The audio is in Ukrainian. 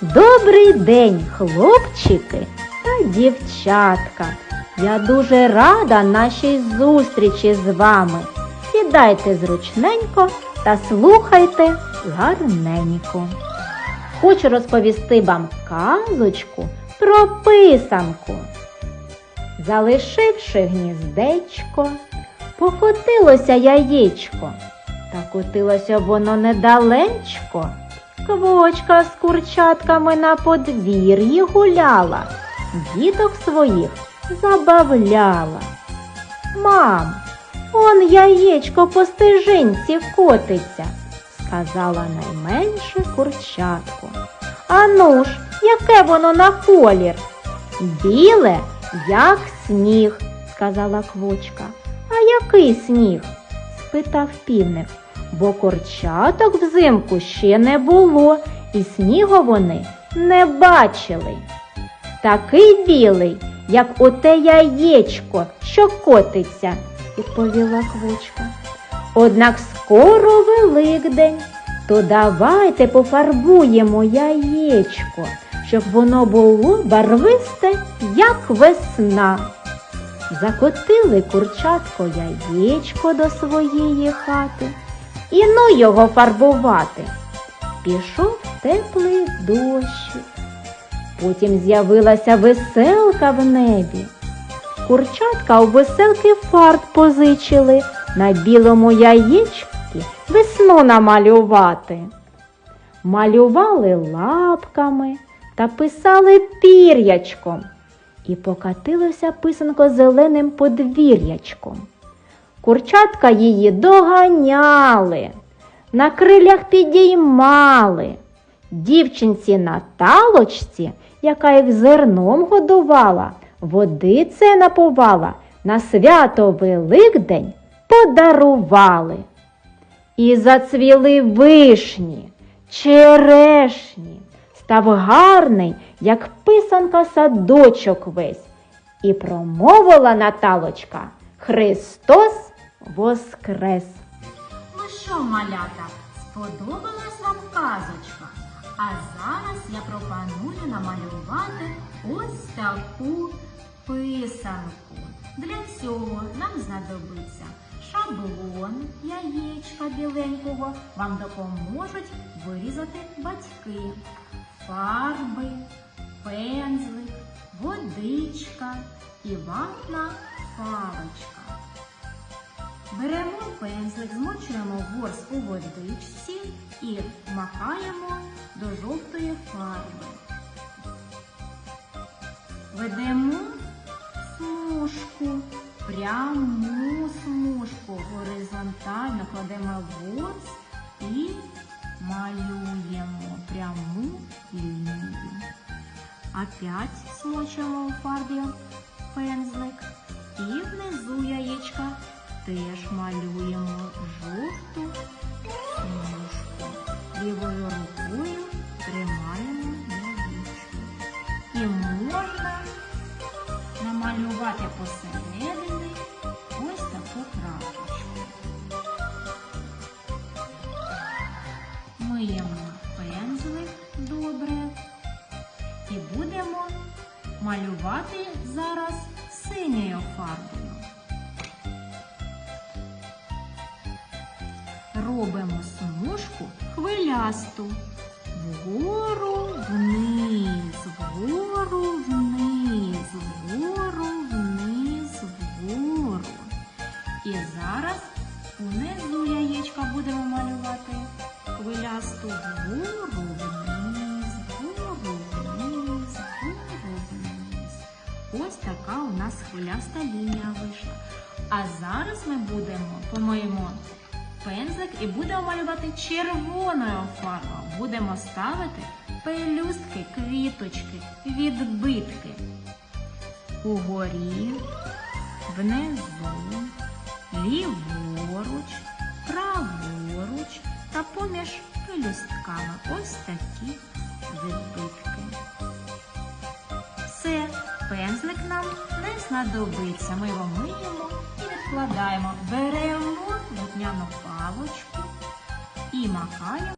Добрий день, хлопчики та дівчатка. Я дуже рада нашій зустрічі з вами. Сідайте зручненько та слухайте гарненько. Хочу розповісти вам казочку про писанку. Залишивши гніздечко, покотилося яєчко, та котилося воно недалечко. Квочка з курчатками на подвір'ї гуляла, діток своїх забавляла. Мам, он яєчко по стежинці котиться, сказала найменше курчатко. Ану ж, яке воно на колір? Біле, як сніг, сказала квочка. А який сніг? спитав півник, бо курчаток взимку ще не було, і снігу вони не бачили. Такий білий, як оте яєчко, що котиться, відповіла квочка. Однак скоро Великдень, то давайте пофарбуємо яєчко, щоб воно було барвисте, як весна. Закотили курчатко яєчко до своєї хати і ну його фарбувати. Пішов теплий дощик. Потім з'явилася веселка в небі. Курчатка у веселки фарб позичили на білому яєчці весну намалювати. Малювали лапками та писали пір'ячком і покатилося писанко зеленим подвір'ячком. Курчатка її доганяли, на крилях підіймали. Дівчинці на талочці, яка їх зерном годувала, водице напувала, на свято Великдень подарували. І зацвіли вишні, черешні, став гарний, як писанка садочок весь. І промовила Наталочка Христос Воскрес! Ну що, малята, сподобалась вам казочка? А зараз я пропоную намалювати ось таку писанку. Для цього нам знадобиться шаблон, яєчка біленького. Вам допоможуть вирізати батьки, фарби, пензлик, водичка і ватна паличка. Беремо пензлик, змочуємо ворс у водичці і макаємо до жовтої фарби. Ведемо смужку, пряму смужку, горизонтально кладемо ворс і малюємо пряму лінію. Опять смочуємо у фарбі пензлик і внизу яєчка теж малюємо жовту смужку. Лівою рукою тримаємо яєчко. І можна намалювати посередині ось таку крапочку. Миємо пензлик добре і будемо малювати зараз синьою фарбою. Робимо смужку хвилясту. Вгору вниз, вгору вниз, вгору вниз, вгору. І зараз унизу яєчка будемо малювати хвилясту вгору вниз, вгору вниз, вгору вниз. Ось така у нас хвиляста лінія вийшла. А зараз ми будемо помиємо пензлик і будемо малювати червоною фарбою. Будемо ставити пелюстки, квіточки, відбитки. Угорі, внизу, ліворуч, праворуч та поміж пелюстками. Ось такі відбитки. Все, пензлик нам не знадобиться. Ми його миємо і відкладаємо. Беремо вогняну палочку і макаємо.